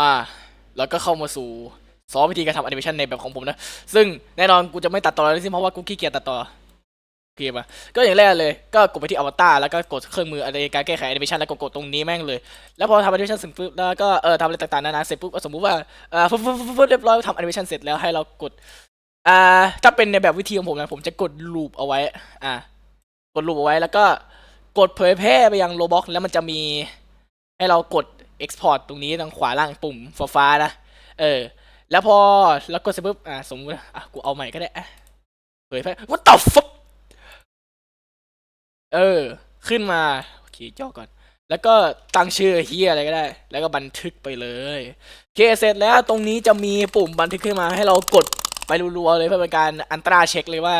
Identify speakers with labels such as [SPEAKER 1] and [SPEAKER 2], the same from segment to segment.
[SPEAKER 1] อ่า แล้วก็เข้ามาสู่สอนวิธีการทำแอนิเมชันในแบบของผมนะ ซึ่งแน่นอนกูจะไม่ตัดต่อเลยสิเพราะว่ากูขี้เกียจตัดต่อโอเคปะก็อย่างแรกเลยก็กดไปที่อวตารแล้วก็กดเครื่องมืออะไรการแก้ไขแอนิเมชันแล้วก็กดตรงนี้แม่งเลย แล้วพอทำแอนิเมชันเสร็จปุ๊บแล้วก็เออทำอะไรต่างๆนานาเสร็จปุ๊บสมมุติว่าเออฟึ๊บฟึ๊บฟึ๊บเรียบร้อยทำแอนิเมชันเสร็จแล้วให้เรากดอ่าถ้าเป็นในแบบวิธีของผมนะผมจะกดลูปเอาไว้อ่ากดลูปเอาไว้แล้วก็กดเผยแพร่ไปยังโลบ็อกแล้วมันจะมีให้เรากด export ตรงนี้ทางขวาล่างปุ่มฟ้าๆนะ เออ แล้วพอแล้วกดเสร็จปุ๊บอะสมมติอะกูเอาใหม่ก็ได้อะเผยแพร่ what the fuck เออ ขึ้นมาโอเคจ่อก่อน แล้วก็ตั้งชื่อเฮียอะไรก็ได้ แล้วก็บันทึกไปเลยโอเคเสร็จแล้วตรงนี้จะมีปุ่มบันทึกขึ้นมาให้เรากดไปรัวๆเลยเพื่อเป็นการอันตราเช็คเลยว่า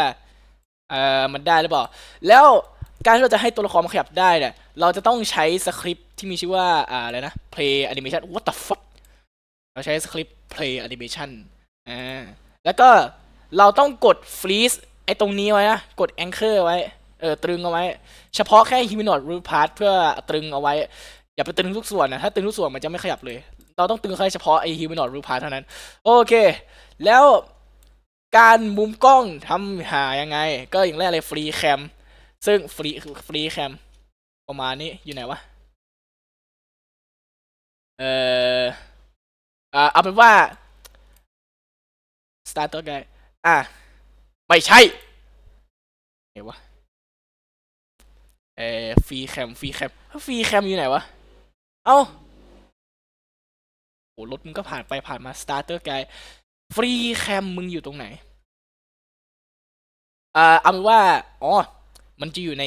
[SPEAKER 1] เออมันได้หรือเปล่า แล้วการที่เราจะให้ตัวละครมันขยับได้เนี่ย เราจะต้องใช้สคริปที่มีชื่อว่าอ่าอะไรนะ play animation what the fuck เราใช้สคริปต์ play animation อ่าแล้วก็เราต้องกด freeze ไอ้ตรงนี้ไว้นะ กด anchor ไว้เออตรึงเอาไว้ เฉพาะแค่ humanoid root part เพื่อตรึงเอาไว้ อย่าไปตรึงทุกส่วนนะ ถ้าตรึงทุกส่วนมันจะไม่ขยับเลย เราต้องตรึงแค่เฉพาะไอ้ humanoid root part เท่านั้น โอเค แล้วการมุมกล้องทำหายังไง ก็อย่างแรกเลย free cam ซึ่ง free free cam ประมาณนี้อยู่ไหนวะ เอออ่าเอาเป็นว่า starter guy อะ ไม่ใช่ไหนวะ เออฟรีแคมฟรีแคมฟรีแคมอยู่ไหนวะ เอ้าโหรถมึงก็ผ่านไปผ่านมา starter guy ฟรีแคมมึงอยู่ตรงไหน อ่าเอาเป็นว่า อ๋อ มันจะอยู่ใน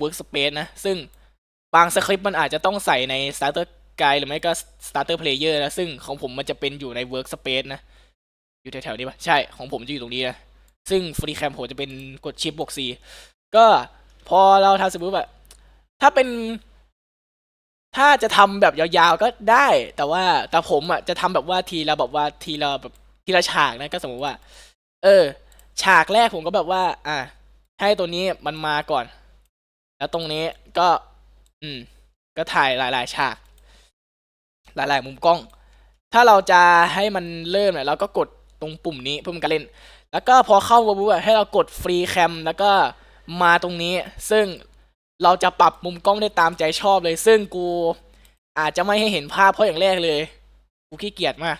[SPEAKER 1] workspace นะ ซึ่ง บางสคริปต์มันอาจจะต้องใส่ใน starter guide หรือไม่ก็ starter player นะ ซึ่งของผมมันจะเป็นอยู่ใน workspace นะ อยู่แถวๆนี้ปะใช่ ของผมจะอยู่ตรงนี้นะ ซึ่ง free cam ผมจะเป็นกดชิปบวก C ก็พอเราทำสมมติแบบถ้าเป็น ถ้าจะทำแบบยาวๆก็ได้ แต่ว่าแต่ผมอะจะทำแบบว่าทีละแบบว่าทีละแบบทีละฉากนะก็สมมติว่า เออ ฉากแรกผมก็แบบว่า อะให้ตัวนี้มันมาก่อน แล้วตรงนี้ก็ อืม ก็ถ่ายหลายๆ ฉาก หลายๆ มุมกล้อง ถ้าเราจะให้มันเริ่มเนี่ยเราก็กดตรงปุ่มนี้เพื่อมันการเล่น แล้วก็พอเข้ามาปุ๊บให้เรากดฟรีแคมแล้วก็มาตรงนี้ ซึ่งเราจะปรับมุมกล้องได้ตามใจชอบเลย ซึ่งกูอาจจะไม่ให้เห็นภาพเพราะอย่างแรกเลย กูขี้เกียจมาก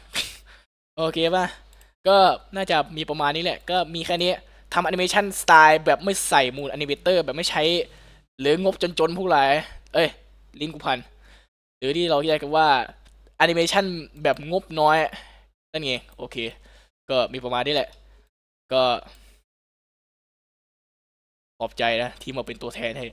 [SPEAKER 1] โอเคป่ะ ก็น่าจะมีประมาณนี้แหละ ก็มีแค่นี้ทำแอนิเมชันสไตล์แบบไม่ใส่มูลแอนิเมเตอร์แบบไม่ใช้ หรืองบจนๆพวกไร เอ้ย ลิ้นกูพัน หรือที่เราเรียกกันว่าแอนิเมชันแบบงบน้อย นั่นเอง โอเค ก็มีประมาณนี้แหละ ก็ขอบใจนะ ที่มาเป็นตัวแทนให้